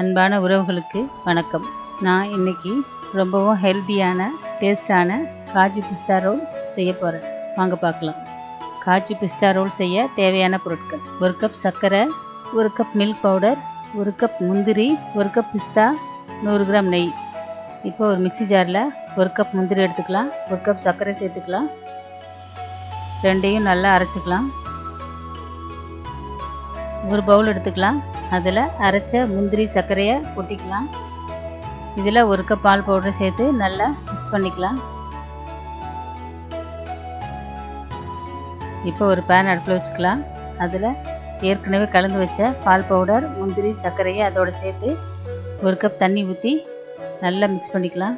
அன்பான உறவுகளுக்கு வணக்கம். நான் இன்னைக்கு ரொம்பவும் ஹெல்த்தியான டேஸ்டான காஜு பிஸ்தா ரோல் செய்ய போகிறேன் வாங்க பார்க்கலாம். காஜு பிஸ்தா ரோல் செய்ய தேவையான பொருட்கள். ஒரு கப் சர்க்கரை ஒரு கப் மில்க் பவுடர் ஒரு கப் முந்திரி ஒரு கப் பிஸ்தா நூறு கிராம் நெய். இப்போ ஒரு மிக்ஸி ஜாரில் ஒரு கப் முந்திரி எடுத்துக்கலாம் ஒரு கப் சர்க்கரை சேர்த்துக்கலாம். ரெண்டையும் நல்லா அரைச்சிக்கலாம். ஒரு பவுல் எடுத்துக்கலாம். அதில் அரைச்ச முந்திரி சர்க்கரையை கொட்டிக்கலாம். இதில் ஒரு கப் பால் பவுடர் சேர்த்து நல்லா மிக்ஸ் பண்ணிக்கலாம். இப்போ ஒரு பேன் அடுப்பில் வச்சுக்கலாம். அதில் ஏற்கனவே கலந்து வச்ச பால் பவுடர் முந்திரி சர்க்கரையை அதோடு சேர்த்து ஒரு கப் தண்ணி ஊற்றி நல்லா மிக்ஸ் பண்ணிக்கலாம்.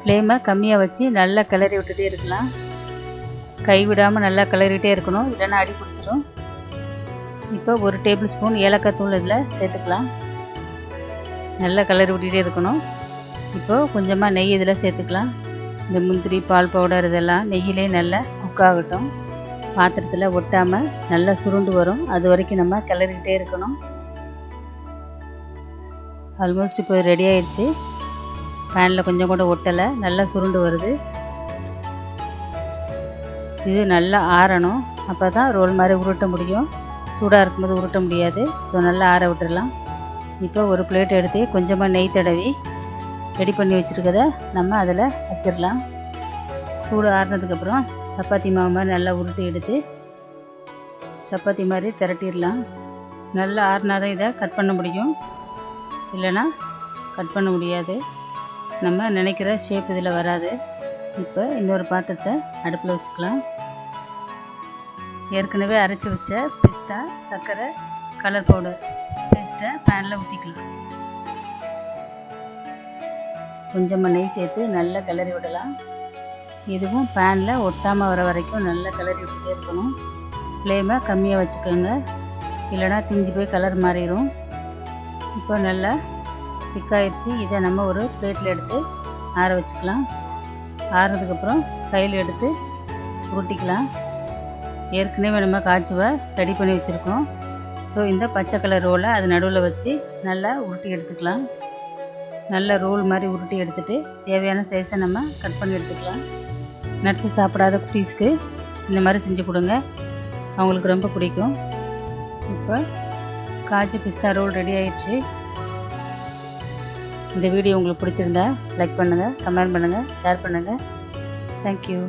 ஃப்ளேமை கம்மியாக வச்சு நல்லா கிளறி விட்டுட்டே இருக்கலாம். கை விடாமல் நல்லா கிளறிட்டே இருக்கணும். இல்லைன்னா அடி பிடிச்சிரும். இப்போ ஒரு டேபிள் ஸ்பூன் ஏலக்காய் தூள் இதில் சேர்த்துக்கலாம். நல்லா கலர் விட்டுகிட்டே இருக்கணும். இப்போது கொஞ்சமாக நெய் இதில் சேர்த்துக்கலாம். இந்த முந்திரி பால் பவுடர் இதெல்லாம் நெய்யிலே நல்லா குக் ஆகட்டும். பாத்திரத்தில் ஒட்டாமல் நல்லா சுருண்டு வரும். அது வரைக்கும் நம்ம கிளறிக்கிட்டே இருக்கணும். ஆல்மோஸ்ட் இப்போ ரெடி ஆயிடுச்சு. பேனில் கொஞ்சம் கூட ஒட்டலை. நல்லா சுருண்டு வருது. இது நல்லா ஆறணும். அப்போ தான் ரோல் மாதிரி உருட்ட முடியும். சூடாக இருக்கும்போது உருட்ட முடியாது. ஸோ நல்லா ஆற விட்டுடலாம் இப்போ ஒரு பிளேட் எடுத்து கொஞ்சமாக நெய் தடவி ரெடி பண்ணி வச்சுருக்கத நம்ம அதில் வச்சிடலாம் சூடு ஆறுனதுக்கப்புறம் சப்பாத்தி மாவு மாதிரி நல்லா உருட்டி எடுத்து சப்பாத்தி மாதிரி திரட்டிடலாம். நல்லா ஆறினா தான் இதை கட் பண்ண முடியும். இல்லைன்னா கட் பண்ண முடியாது. நம்ம நினைக்கிற ஷேப் இதில் வராது. இப்போ இன்னொரு பாத்திரத்தை அடுப்பில் வச்சுக்கலாம். ஏற்கனவே அரைச்சி வச்ச பிஸ்தா சர்க்கரை கலர் பவுடர் பேஸ்ட்டை பேனில் ஊற்றிக்கலாம் கொஞ்சமாக நெய் சேர்த்து நல்லா கிளறி விடலாம். இதுவும் பேனில் ஒட்டாமல் வர வரைக்கும் நல்லா கிளறி விட்டுட்டே இருக்கணும். ஃப்ளேமை கம்மியாக வச்சுக்கோங்க. இல்லைனா திஞ்சி போய் கலர் மாறிடும் இப்போ நல்லா திக்காயிடுச்சு இதை நம்ம ஒரு பிளேட்டில் எடுத்து ஆற வச்சுக்கலாம். ஆறுனதுக்கப்புறம் கையில் எடுத்து உருட்டிக்கலாம். ஏற்கனவே நம்ம காய்ச்சுவை ரெடி பண்ணி வச்சுருக்கோம். ஸோ இந்த பச்சை கலர் ரோலை அது நடுவில் வச்சு நல்லா உருட்டி எடுத்துக்கலாம். நல்ல ரோல் மாதிரி உருட்டி எடுத்துகிட்டு தேவையான சைஸை நம்ம கட் பண்ணி எடுத்துக்கலாம். நட்ஸு சாப்பிடாத குட்டீஸ்க்கு இந்த மாதிரி செஞ்சு கொடுங்க. அவங்களுக்கு ரொம்ப பிடிக்கும். இப்போ காஜு பிஸ்தா ரோல் ரெடி ஆயிடுச்சு. இந்த வீடியோ உங்களுக்கு பிடிச்சிருந்தா லைக் பண்ணுங்கள் கமெண்ட் பண்ணுங்கள் ஷேர் பண்ணுங்கள் தேங்க்யூ